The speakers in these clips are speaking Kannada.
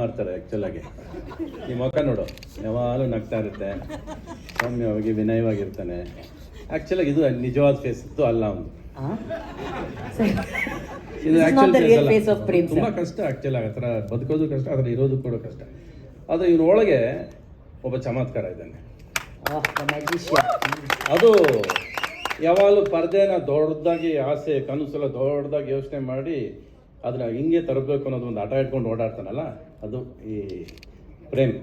ಮಾಡ್ತಾರೆ ಆ್ಯಕ್ಚುಲಾಗಿ ಈ ಮುಖ ನೋಡು ಯಾವಾಗಲೂ ನಗ್ತಾ ಇರುತ್ತೆ. ಸೌಮ್ಯವಾಗಿ ವಿನಯವಾಗಿರ್ತಾನೆ. ಆ್ಯಕ್ಚುಲಾಗಿ ಇದು ನಿಜವಾದ ಫೇಸ್ ಇತ್ತು ಅಲ್ಲ ಅವನು ಇದು sir. ತುಂಬಾ ಕಷ್ಟ ಆ್ಯಕ್ಚುಲ್ ಆ ಥರ ಬದುಕೋದು ಕಷ್ಟ ಅದರ ಇರೋದು ಕೂಡ ಕಷ್ಟ. ಆದರೆ ಇವನ ಒಳಗೆ ಒಬ್ಬ ಚಮತ್ಕಾರ ಇದ್ದಾನೆ. ಅದು ಯಾವಾಗಲೂ ಪರ್ದೆನ ದೊಡ್ಡದಾಗಿ ಆಸೆ ಕನಸೆಲ್ಲ ದೊಡ್ಡದಾಗಿ ಯೋಚನೆ ಮಾಡಿ ಅದನ್ನ ಹಿಂಗೆ ತರಬೇಕು ಅನ್ನೋದು ಒಂದು ಆಟ ಇಟ್ಕೊಂಡು ಓಡಾಡ್ತಾನಲ್ಲ. ಅದು ಈ ಪ್ರೇಮ್.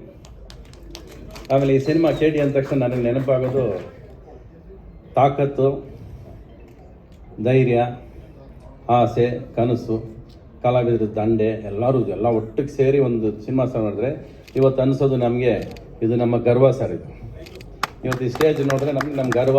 ಆಮೇಲೆ ಈ ಸಿನಿಮಾ ಚೇಟಿ ಅಂದ ತಕ್ಷಣ ನನಗೆ ನೆನಪಾಗೋದು ತಾಕತ್ತು, ಧೈರ್ಯ, ಆಸೆ, ಕನಸು, ಕಲಾವಿದರ ದಂಡೆ, ಎಲ್ಲರೂ ಎಲ್ಲ ಒಟ್ಟಿಗೆ ಸೇರಿ ಒಂದು ಸಿನಿಮಾ ಸರ್ ನೋಡಿದ್ರೆ ಇವತ್ತು ಅನಿಸೋದು ನಮಗೆ ಇದು ನಮ್ಮ ಗರ್ವ ಸರ್ ಇದು. ಇವತ್ತು ಈ ಸ್ಟೇಜ್ ನೋಡಿದ್ರೆ ನಮಗೆ ನಮ್ಮ ಗರ್ವ.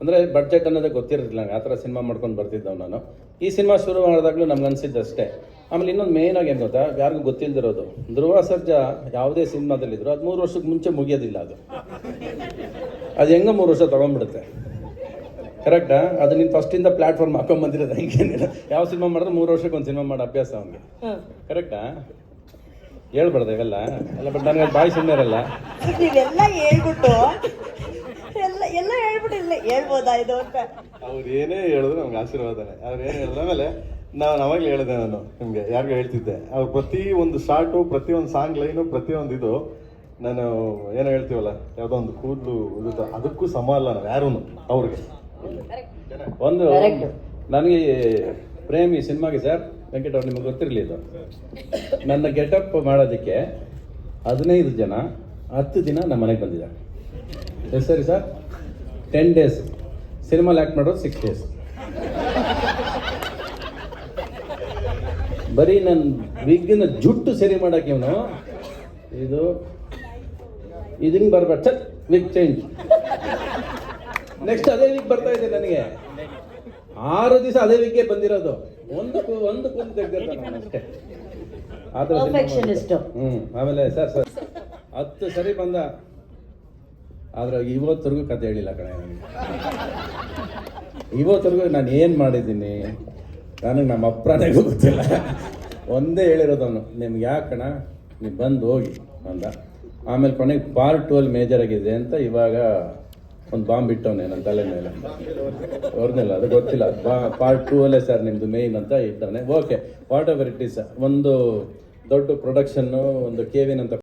ಅಂದರೆ ಬಡ್ಜೆಟ್ ಅನ್ನೋದೇ ಗೊತ್ತಿರಲಿಲ್ಲ ನಂಗೆ. ಆ ಥರ ಸಿನಿಮಾ ಮಾಡ್ಕೊಂಡು ಬರ್ತಿದ್ದವು ನಾನು. ಈ ಸಿನಿಮಾ ಶುರು ಮಾಡಿದಾಗಲೂ ನಮ್ಗೆ ಅನಿಸಿದ್ದು ಅಷ್ಟೇ ಆಮೇಲೆ ಇನ್ನೊಂದು ಮೇಯ್ನ್ ಆಗಿ ಏನು ಗೊತ್ತಾ? ಯಾರಿಗೂ ಗೊತ್ತಿಲ್ಲದಿರೋದು ಧ್ರುವ ಸರ್ಜಾ ಯಾವುದೇ ಸಿನಿಮಾದಲ್ಲಿದ್ರು ಅದು ಮೂರು ವರ್ಷಕ್ಕೆ ಮುಂಚೆ ಮುಗಿಯೋದಿಲ್ಲ ಅದು. ಅದು ಹೆಂಗ ಮೂರು ವರ್ಷ ತೊಗೊಂಡ್ಬಿಡುತ್ತೆ. ಕರೆಕ್ಟಾ ಅದು ನೀನು ಫಸ್ಟಿಂದ ಪ್ಲಾಟ್ಫಾರ್ಮ್ ಹಾಕೊಂಡ್ ಬಂದಿರೋದು ಹಿಂಗೇನಿಲ್ಲ ಯಾವ ಸಿನಿಮಾ ಮಾಡಿದ್ರೆ ಮೂರು ವರ್ಷಕ್ಕೆ ಒಂದು ಸಿನಿಮಾ ಮಾಡೋ ಅಭ್ಯಾಸ ಅವನಿಗೆ. ಕರೆಕ್ಟಾ ಹೇಳ್ಬಾರ್ದು ಇವೆಲ್ಲ. ಅಲ್ಲ ಬಟ್ ನನಗೆ ಬಾಯಿ ಸುಮ್ಮನೆ ಇರಲ್ಲ. ಹೇಳ್ಬೋದಾ ಇದು ಅಂತ? ಅವ್ರು ಏನೇ ಹೇಳಿದ್ರು ನಮ್ಗೆ ಆಶೀರ್ವಾದನೆ ಅವ್ರು ಏನು ಹೇಳಿದ್ರು ಆಮೇಲೆ ನಾನು ಅವಾಗಲೇ ಹೇಳಿದೆ ನಾನು ನಿಮಗೆ ಯಾರಿಗೂ ಹೇಳ್ತಿದ್ದೆ. ಅವ್ರು ಪ್ರತಿ ಒಂದು ಶಾರ್ಟು ಪ್ರತಿ ಒಂದು ಸಾಂಗ್ ಲೈನು ಪ್ರತಿ ಒಂದು ಇದು ನಾನು ಏನೋ ಹೇಳ್ತೀವಲ್ಲ ಯಾವುದೋ ಒಂದು ಕೂದಲು ಉದ್ದ ಅದಕ್ಕೂ ಸಮ ಅಲ್ಲ ನಾವು ಯಾರೂ ಅವ್ರಿಗೆ. ಒಂದು. ನನಗೆ ಪ್ರೇಮಿ ಸಿನಿಮಾಗೆ ಸರ್ ವೆಂಕಟ ಅವ್ರು ನಿಮಗೆ ಗೊತ್ತಿರಲಿ ಇದು. ನನ್ನ ಗೆಟಪ್ ಮಾಡೋದಕ್ಕೆ ಹದಿನೈದು ಜನ ಹತ್ತು ದಿನ ನಮ್ಮ ಮನೆಗೆ ಬಂದಿದ್ದಾರೆ. ಎಸ್ ಸರಿ ಸರ್? ಟೆನ್ ಡೇಸ್ ಸಿನಿಮಾಲಿ ಆ್ಯಕ್ಟ್ ಮಾಡೋದು ಸಿಕ್ಸ್ ಡೇಸ್ ಬರೀ ನನ್ನ ವಿಗ್ಗಿನ ಜುಟ್ಟು ಸರಿ ಮಾಡೋಕೆ ಇವನು. ಇದು ಇದನ್ನು ಬರಬೇಡ. ಸರ್ ವಿಗ್ ಚೇಂಜ್ ನೆಕ್ಸ್ಟ್ ಅದೇ ವಿಗ್ ಬರ್ತಾ ಇದೆ ನನಗೆ. ಆರು ದಿವಸ ಅದೇ ವಿಗ್ಗೆ ಬಂದಿರೋದು. ಒಂದು ಒಂದು ಕೂದಲು ತೆಗ್ದಿರ್ತಾನೆ ಅಷ್ಟೇ. ಆ ಥರ. ಹ್ಮ್ ಆಮೇಲೆ ಸರ್ ಸರ್ ಹತ್ತು ಸರಿ ಬಂದ. ಆದ್ರೆ ಇವತ್ತರೆಗೂ ಕತೆ ಹೇಳಿಲ್ಲ ಕಣೆ ನನಗೆ ಇವತ್ತರೆಗೂ ನಾನು ಏನು ಮಾಡಿದ್ದೀನಿ? ನನಗೆ ನಮ್ಮ ಅಪ್ರಾಣಿಗೂ ಗೊತ್ತಿಲ್ಲ. ಒಂದೇ ಹೇಳಿರೋದು ಅವನು, ನಿಮ್ಗೆ ಯಾಕೆ ಕಣ? ನೀವು ಬಂದು ಹೋಗಿ ಅಂದ. ಆಮೇಲೆ ಕೊನೆಗೆ ಪಾರ್ಟ್ ಟು ಅಲ್ಲಿ ಮೇಜರ್ ಆಗಿದೆ ಅಂತ ಇವಾಗ ಒಂದು ಬಾಂಬ್ ಇಟ್ಟವನೆ ನನ್ನ ತಲೆ ಮೇಲೆ. ಅವ್ರನ್ನೆಲ್ಲ ಅದು ಗೊತ್ತಿಲ್ಲ. ಬಾ ಪಾರ್ಟ್ ಟೂ ಅಲ್ಲೇ ಸರ್ ನಿಮ್ಮದು ಮೇಯ್ನ್ ಅಂತ ಇದ್ದಾನೆ okay whatever it is ಒಂದು ದೊಡ್ಡ ಪ್ರೊಡಕ್ಷನ್ನು ಒಂದು ಕೆ ವಿನ್ ಅಂತ